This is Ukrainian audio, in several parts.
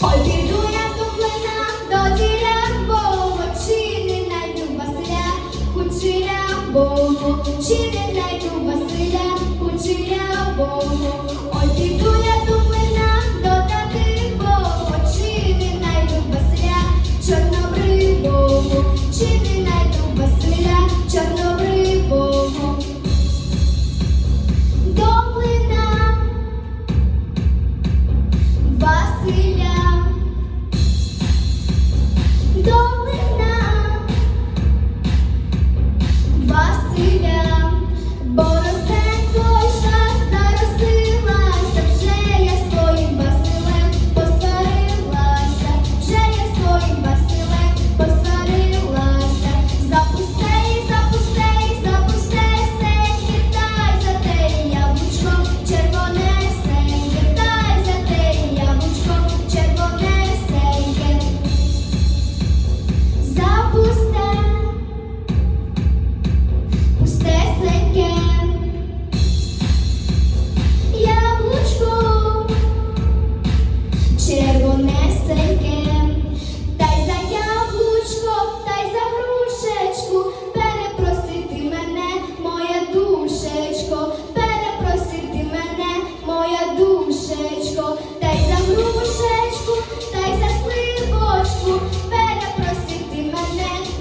Побіду я до до діля, бо очі не найду Василя, кучеря, бо очі не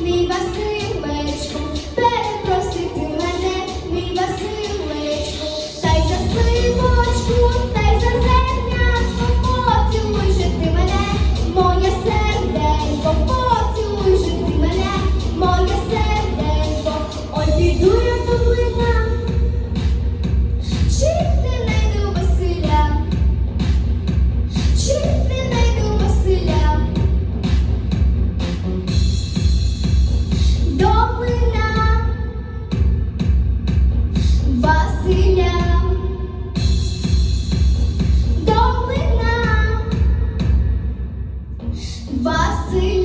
privacidade. vacilo.